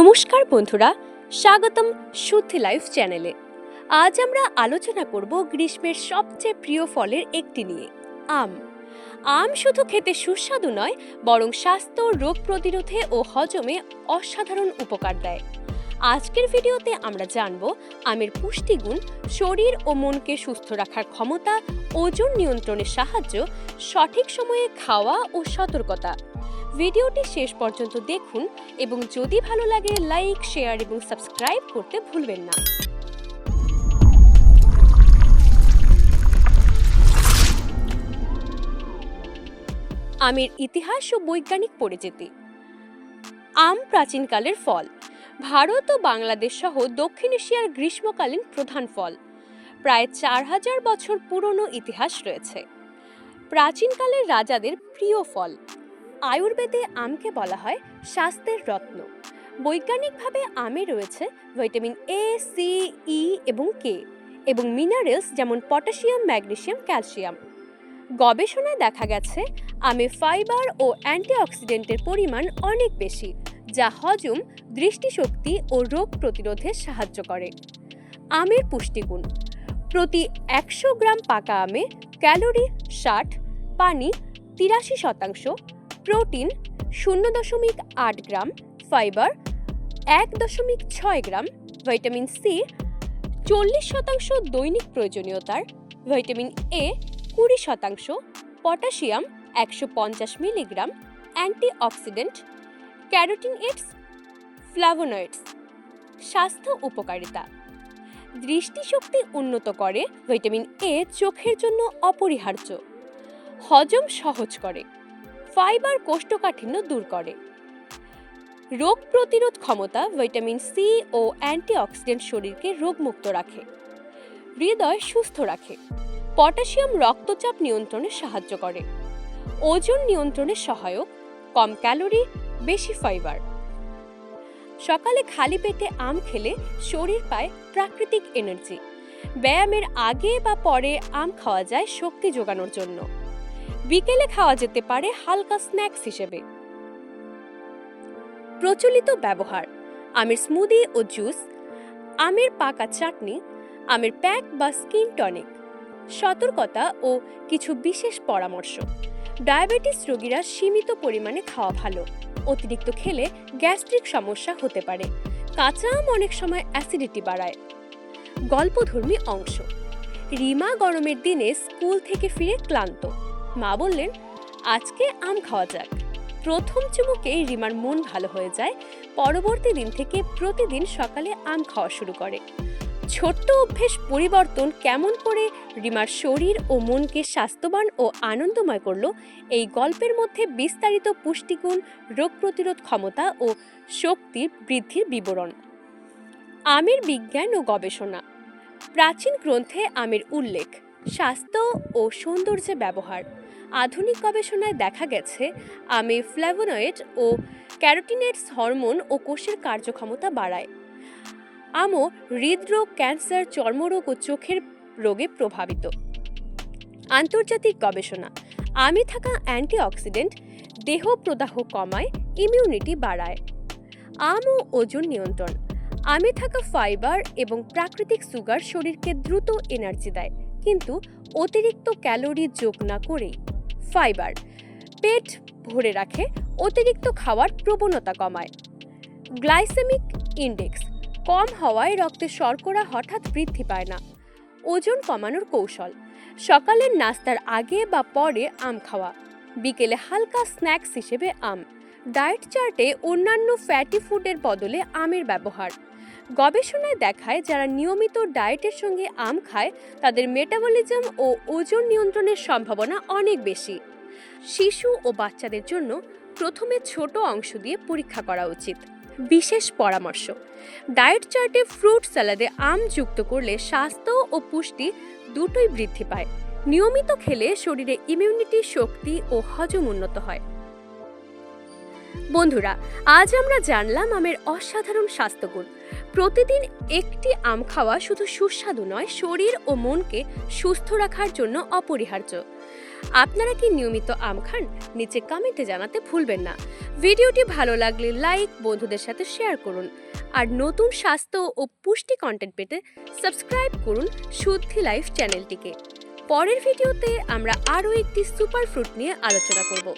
নমস্কার বন্ধুরা, স্বাগতম শুদ্ধি লাইফ চ্যানেলে। আজ আমরা আলোচনা করব গ্রীষ্মের সবচেয়ে প্রিয় ফলের একটি নিয়ে, আম। আম শুধু খেতে সুস্বাদু নয়, বরং স্বাস্থ্য, রোগ প্রতিরোধে ও হজমে অসাধারণ উপকার দেয়। আজকের ভিডিওতে আমরা জানব আমের পুষ্টিগুণ, শরীর ও মনকে সুস্থ রাখার ক্ষমতা, ওজন নিয়ন্ত্রণের সাহায্য, সঠিক সময়ে খাওয়া ও সতর্কতা। ভিডিওটি শেষ পর্যন্ত দেখুন এবং যদি ভালো লাগে লাইক শেয়ার এবং সাবস্ক্রাইব করতে ভুলবেন না। আমের ইতিহাস ও বৈজ্ঞানিক পরিচিতি। আম প্রাচীনকালের ফল। ভারত ও বাংলাদেশ সহ দক্ষিণ এশিয়ার গ্রীষ্মকালীন প্রধান ফল। প্রায় চার হাজার বছর পুরনো ইতিহাস রয়েছে। প্রাচীনকালের রাজাদের প্রিয় ফল। আয়ুর্বেদে আমকে বলা হয় স্বাস্থ্যের রত্ন। বৈজ্ঞানিকভাবে আমে রয়েছে ভিটামিন এ সি ই এবং কে এবং মিনারেলস যেমন পটাশিয়াম ম্যাগনেসিয়াম ক্যালসিয়াম। গবেষণায় দেখা গেছে, আমে ফাইবার ও অ্যান্টিঅক্সিডেন্টের পরিমাণ অনেক বেশি, যা হজম দৃষ্টিশক্তি ও রোগ প্রতিরোধে সাহায্য করে। আমের পুষ্টিগুণ। প্রতি একশো গ্রাম পাকা আমে ক্যালোরি ষাট, পানি তিরাশি শতাংশ প্রোটিন শূন্য দশমিক আট গ্রাম ফাইবার, এক দশমিক ছয় গ্রাম ভিটামিন সি, চল্লিশ শতাংশ দৈনিক প্রয়োজনীয়তার ভিটামিন এ, কুড়ি শতাংশ, পটাশিয়াম একশো পঞ্চাশ মিলিগ্রাম অ্যান্টিঅক্সিডেন্ট ক্যারোটিনয়েডস ফ্লাভোনয়েডস, স্বাস্থ্য উপকারিতা। দৃষ্টিশক্তি উন্নত করে ভিটামিন এ চোখের জন্য অপরিহার্য, হজম সহজ করে। ফাইবার কোষ্ঠকাঠিন্য দূর করে। রোগ প্রতিরোধ ক্ষমতা ভিটামিন সি ও অ্যান্টিঅক্সিডেন্ট শরীরকে রোগমুক্ত রাখে, হৃদয় সুস্থ রাখে, পটাশিয়াম রক্তচাপ নিয়ন্ত্রণে সাহায্য করে, ওজন নিয়ন্ত্রণে সহায়ক, কম ক্যালোরি, বেশি ফাইবার। সকালে খালি পেটে আম খেলে শরীর পায় প্রাকৃতিক এনার্জি। ব্যায়ামের আগে বা পরে আম খাওয়া যায় শক্তি যোগানোর জন্য। বিকেলে খাওয়া যেতে পারে হালকা স্ন্যাক্স হিসেবে। প্রচলিত ব্যবহার, আমের স্মুদি ও জুস, আমের পাকা চাটনি, আমের প্যাক বা স্কিন টনিক, সতর্কতা ও কিছু বিশেষ পরামর্শ। ডায়াবেটিস রোগীরা সীমিত পরিমাণে খাওয়া ভালো, অতিরিক্ত খেলে গ্যাস্ট্রিক সমস্যা হতে পারে, কাঁচা আম অনেক সময় অ্যাসিডিটি বাড়ায়। গল্পধর্মী অংশ, রিমা গরমের দিনে স্কুল থেকে ফিরে ক্লান্ত। মা বললেন, আজকে আম খাওয়া যাক। প্রথম চুমুকেই রিমার মন ভালো হয়ে যায়। পরবর্তী দিন থেকে প্রতিদিন সকালে আম খাওয়া শুরু করে। ছোট্ট অভ্যেস পরিবর্তন কেমন করে রিমার শরীর ও মনকে স্বাস্থ্যবান ও আনন্দময় করল, এই গল্পের মধ্যে বিস্তারিত পুষ্টিগুণ, রোগ প্রতিরোধ ক্ষমতা ও শক্তির বৃদ্ধির বিবরণ। আমের বিজ্ঞান ও গবেষণা। প্রাচীন গ্রন্থে আমের উল্লেখ। স্বাস্থ্য ও সৌন্দর্যে ব্যবহার। আধুনিক গবেষণায় দেখা গেছে আমে ফ্ল্যাভোনয়েড ও ক্যারোটিনেটস হরমোন ও কোষের কার্যক্ষমতা বাড়ায়। আমও হৃদরোগ, ক্যান্সার, চর্মরোগ ও চোখের রোগে প্রভাবিত। আন্তর্জাতিক গবেষণা, আমে থাকা অ্যান্টিঅক্সিডেন্ট দেহ প্রদাহ কমায়, ইমিউনিটি বাড়ায়। আম ও ওজন নিয়ন্ত্রণ, আমে থাকা ফাইবার এবং প্রাকৃতিক সুগার শরীরকে দ্রুত এনার্জি দেয়। কিন্তু অতিরিক্ত ক্যালোরি যোগ না করেই ফাইবার, পেট ভরে রাখে, অতিরিক্ত খাওয়ার প্রবণতা কমায়। গ্লাইসেমিক ইন্ডেক্স, কম হওয়ায় রক্তে শর্করা হঠাৎ বৃদ্ধি পায় না। ওজন কমানোর কৌশল, সকালের নাস্তার আগে বা পরে আম খাওয়া, বিকেলে হালকা স্ন্যাক্স হিসেবে আম। ডায়েট চার্টে অন্যান্য ফ্যাটি ফুডের বদলে আমের ব্যবহার। গবেষণায় দেখায় যারা নিয়মিত ডায়েটের সঙ্গে আম খায়, তাদের মেটাবলিজম ও ওজন নিয়ন্ত্রণের সম্ভাবনা অনেক বেশি। শিশু ও বাচ্চাদের জন্য প্রথমে ছোট অংশ দিয়ে পরীক্ষা করা উচিত। বিশেষ পরামর্শ, ডায়েট চার্টে ফ্রুট স্যালাডে আম যুক্ত করলে স্বাস্থ্য ও পুষ্টি দুটোই বৃদ্ধি পায়। নিয়মিত খেলে শরীরে ইমিউনিটি শক্তি ও হজম উন্নত হয়। বন্ধুরা, আজ আমরা জানলাম আমের অসাধারণ স্বাস্থ্যগুণ। প্রতিদিন একটি আম খাওয়া শুধু সুস্বাদু নয়, শরীর ও মনকে সুস্থ রাখার জন্য অপরিহার্য। আপনারা কি নিয়মিত আম খান? নিচে কমেন্টে জানাতে ভুলবেন না। ভিডিওটি ভালো লাগলে লাইক বন্ধুদের সাথে শেয়ার করুন। আর নতুন স্বাস্থ্য ও পুষ্টি কন্টেন্ট পেতে সাবস্ক্রাইব করুন শুদ্ধি লাইফ চ্যানেলটিকে পরের ভিডিওতে আমরা আরও একটি সুপার ফ্রুট নিয়ে আলোচনা করব।